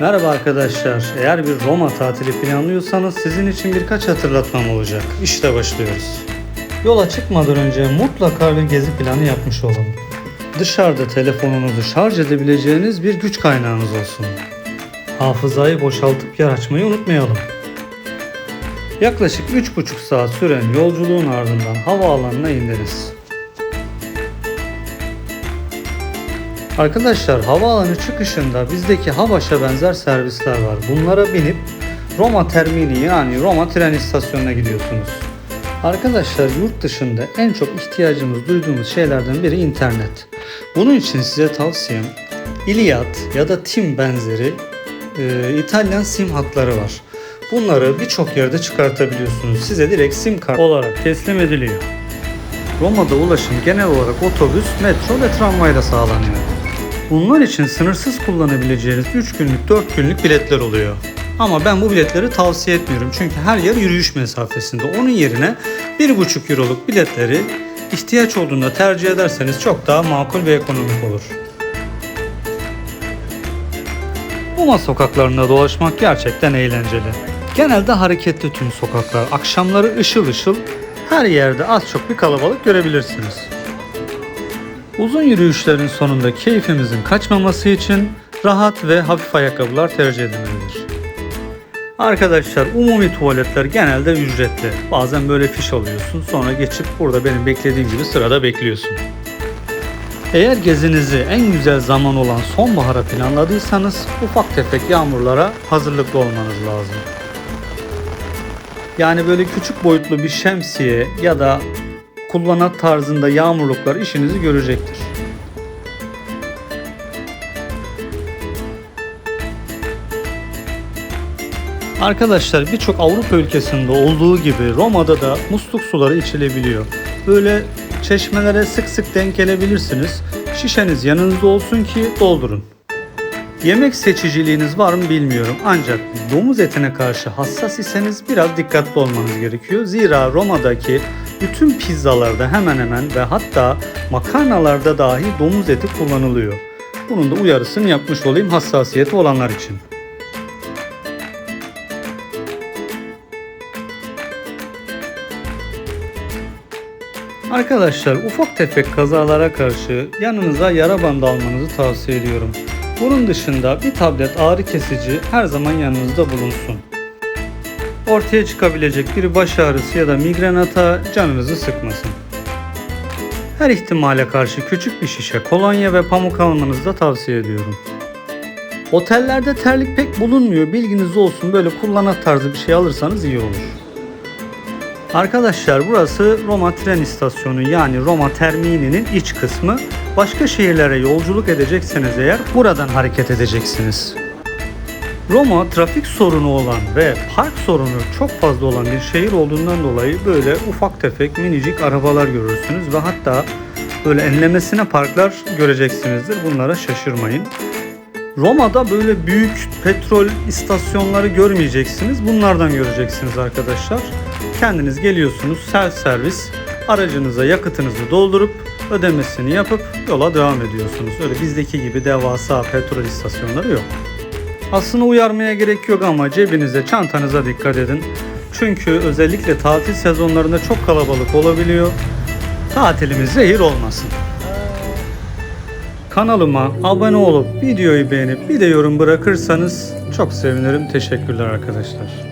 Merhaba arkadaşlar. Eğer bir Roma tatili planlıyorsanız sizin için birkaç hatırlatmam olacak. İşte başlıyoruz. Yola çıkmadan önce mutlaka bir gezi planı yapmış olun. Dışarıda telefonunuzu şarj edebileceğiniz bir güç kaynağınız olsun. Hafızayı boşaltıp yer açmayı unutmayalım. Yaklaşık 3,5 saat süren yolculuğun ardından havaalanına indiniz. Arkadaşlar havaalanı çıkışında bizdeki Havaş'a benzer servisler var. Bunlara binip Roma Termini yani Roma tren istasyonuna gidiyorsunuz. Arkadaşlar yurt dışında en çok ihtiyacımız duyduğumuz şeylerden biri internet. Bunun için size tavsiyem Iliad ya da Tim benzeri e, İtalyan sim hatları var. Bunları birçok yerde çıkartabiliyorsunuz. Size direkt sim kart olarak teslim ediliyor. Roma'da ulaşım genel olarak otobüs, metro ve tramvayla sağlanıyor. Bunlar için sınırsız kullanabileceğiniz 3 günlük 4 günlük biletler oluyor. Ama ben bu biletleri tavsiye etmiyorum çünkü her yer yürüyüş mesafesinde. Onun yerine 1,5 euroluk biletleri ihtiyaç olduğunda tercih ederseniz çok daha makul ve ekonomik olur. Roma sokaklarında dolaşmak gerçekten eğlenceli. Genelde hareketli tüm sokaklar. Akşamları ışıl ışıl her yerde az çok bir kalabalık görebilirsiniz. Uzun yürüyüşlerin sonunda keyfimizin kaçmaması için rahat ve hafif ayakkabılar tercih edilmelidir. Arkadaşlar umumi tuvaletler genelde ücretli. Bazen böyle fiş alıyorsun sonra geçip burada benim beklediğim gibi sırada bekliyorsun. Eğer gezinizi en güzel zaman olan sonbahara planladıysanız ufak tefek yağmurlara hazırlıklı olmanız lazım. Yani böyle küçük boyutlu bir şemsiye ya da kullanat tarzında yağmurluklar işinizi görecektir. Arkadaşlar birçok Avrupa ülkesinde olduğu gibi Roma'da da musluk suları içilebiliyor. Böyle çeşmelere sık sık denk gelebilirsiniz. Şişeniz yanınızda olsun ki doldurun. Yemek seçiciliğiniz var mı bilmiyorum ancak domuz etine karşı hassas iseniz biraz dikkatli olmanız gerekiyor. Zira Roma'daki bütün pizzalarda hemen hemen ve hatta makarnalarda dahi domuz eti kullanılıyor. Bunun da uyarısını yapmış olayım hassasiyeti olanlar için. Arkadaşlar ufak tefek kazalara karşı yanınıza yara bandı almanızı tavsiye ediyorum. Bunun dışında bir tablet ağrı kesici her zaman yanınızda bulunsun. Ortaya çıkabilecek bir baş ağrısı ya da migren hata canınızı sıkmasın. Her ihtimale karşı küçük bir şişe kolonya ve pamuk almanızı da tavsiye ediyorum. Otellerde terlik pek bulunmuyor bilginiz olsun böyle kullanat tarzı bir şey alırsanız iyi olur. Arkadaşlar burası Roma tren istasyonu yani Roma Termini'nin iç kısmı. Başka şehirlere yolculuk edecekseniz eğer buradan hareket edeceksiniz. Roma trafik sorunu olan ve park sorunu çok fazla olan bir şehir olduğundan dolayı böyle ufak tefek minicik arabalar görürsünüz ve hatta böyle enlemesine parklar göreceksinizdir. Bunlara şaşırmayın. Roma'da böyle büyük petrol istasyonları görmeyeceksiniz. Bunlardan göreceksiniz arkadaşlar. Kendiniz geliyorsunuz self servis aracınıza yakıtınızı doldurup ödemesini yapıp yola devam ediyorsunuz. Öyle bizdeki gibi devasa petrol istasyonları yok. Aslında uyarmaya gerek yok ama cebinize, çantanıza dikkat edin. Çünkü özellikle tatil sezonlarında çok kalabalık olabiliyor. Tatilimiz zehir olmasın. Kanalıma abone olup videoyu beğenip bir de yorum bırakırsanız çok sevinirim. Teşekkürler arkadaşlar.